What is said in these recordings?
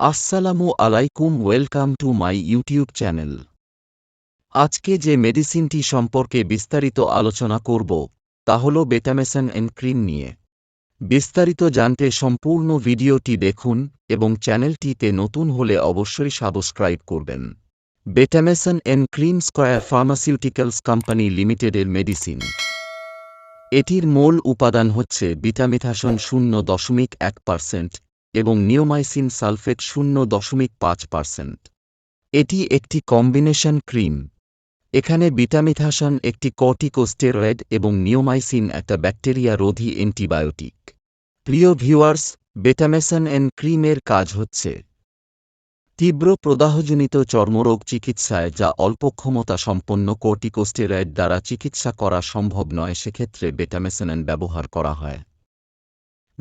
আসসালামু আলাইকুম, welcome to my YouTube channel. আজকে যে মেডিসিনটি সম্পর্কে বিস্তারিত আলোচনা করব, তা হল বেটামেসান ক্রিম নিয়ে। বিস্তারিত জানতে সম্পূর্ণ ভিডিওটি দেখুন এবং চ্যানেলটিতে নতুন হলে অবশ্যই সাবস্ক্রাইব করবেন। Betameson cream Square Pharmaceuticals company লিমিটেডের মেডিসিন। এটির মূল উপাদান হচ্ছে বিটামিথাসন শূন্য দশমিক এক পার্সেন্ট এবং নিওমাইসিন সালফেট শূন্য দশমিক পাঁচ পার্সেন্ট। এটি একটি কম্বিনেশন ক্রিম। এখানে বিটামিথাসন একটি কর্টিকোস্টেরয়েড এবং নিওমাইসিন একটা ব্যাকটেরিয়া রোধী অ্যান্টিবায়োটিক। প্রিয় ভিউয়ার্স, বেটামেসন এন ক্রিমের কাজ হচ্ছে তীব্র প্রদাহজনিত চর্মরোগ চিকিৎসায় যা অল্প ক্ষমতা সম্পন্ন কর্টিকোস্টেরয়েড দ্বারা চিকিৎসা করা সম্ভব নয়, সেক্ষেত্রে বেটামেসেনেন ব্যবহার করা হয়।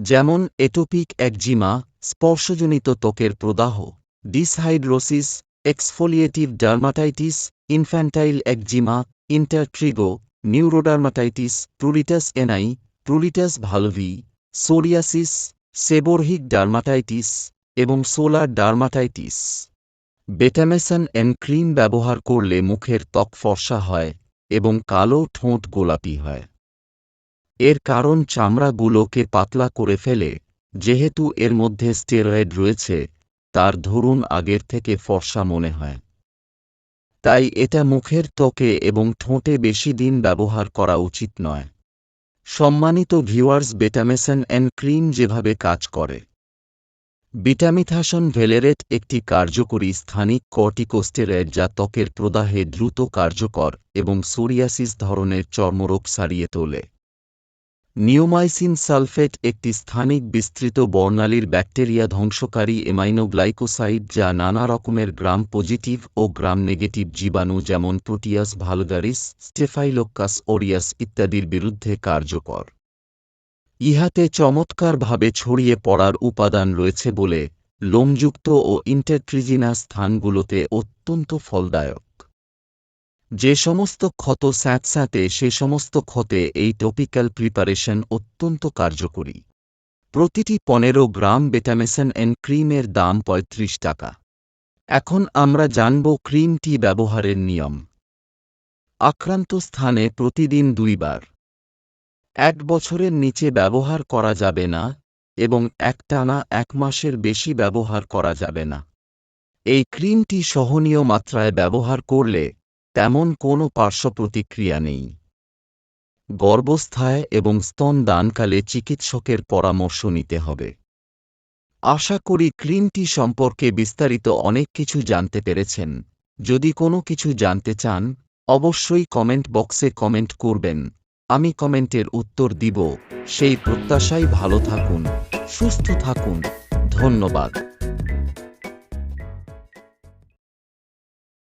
যেমন, এটোপিক একজিমা, স্পর্শজনিত ত্বকের প্রদাহ, dyshidrosis, exfoliative dermatitis, infantile eczema, intertrigo, neurodermatitis, pruritus ani, pruritus vulvae, psoriasis, seborrhoeic dermatitis, এবং solar dermatitis. Betameson N cream ব্যবহার করলে মুখের ত্বক ফর্সা হয়, এবং কালো ঠোঁট গোলাপি হয়। এর কারণ চামড়াগুলোকে পাতলা করে ফেলে, যেহেতু এর মধ্যে স্টেরয়েড রয়েছে, তার ধরুন আগের থেকে ফর্সা মনে হয়। তাই এটা মুখের ত্বকে এবং ঠোঁটে বেশি দিন ব্যবহার করা উচিত নয়। সম্মানিত ভিউয়ার্স বেটামেসন অ্যান্ড ক্রিম যেভাবে কাজ করে। বিটামিথাসন ভেলেরেট একটি কার্যকরী স্থানিক কর্টিকোস্টেরয়েড যা ত্বকের প্রদাহে দ্রুত কার্যকর এবং সোরিয়াসিস ধরনের চর্মরোগ সারিয়ে তোলে। নিওমাইসিন সালফেট একটি স্থানিক বিস্তৃত বর্ণালীর ব্যাকটেরিয়া ধ্বংসকারী এমাইনোগ্লাইকোসাইড যা নানা রকমের গ্রাম পজিটিভ ও গ্রাম নেগেটিভ জীবাণু যেমন প্রোটিয়াস ভালগারিস স্টেফাইলোকাস ওরিয়াস ইত্যাদির বিরুদ্ধে কার্যকর। ইহাতে চমৎকারভাবে ছড়িয়ে পড়ার উপাদান রয়েছে বলে লোমযুক্ত ও ইন্টারট্রিজিনা স্থানগুলোতে অত্যন্ত ফলদায়ক। যে সমস্ত ক্ষত স্যাঁতস্যাঁতে সে সমস্ত ক্ষতে এই টপিক্যাল প্রিপারেশন অত্যন্ত কার্যকরী। প্রতিটি পনেরো গ্রাম বেটামেসন এন ক্রিমের দাম পঁয়ত্রিশ টাকা। এখন আমরা জানব ক্রিমটি ব্যবহারের নিয়ম। আক্রান্ত স্থানে প্রতিদিন দুইবার। এক বছরের নিচে ব্যবহার করা যাবে না এবং একটানা এক মাসের বেশি ব্যবহার করা যাবে না। এই ক্রিমটি সহনীয় মাত্রায় ব্যবহার করলে তেমন কোনো পার্শ্ব প্রতিক্রিয়া নেই। গর্ভস্থায় এবং স্তন দানকালে চিকিৎসকের পরামর্শ নিতে হবে। আশা করি ক্রিমটি সম্পর্কে বিস্তারিত অনেক কিছু জানতে পেরেছেন। যদি কোনো কিছু জানতে চান, অবশ্যই কমেন্ট বক্সে কমেন্ট করবেন। আমি কমেন্টের উত্তর দিব। সেই প্রত্যাশাই ভালো থাকুন, সুস্থ থাকুন। ধন্যবাদ।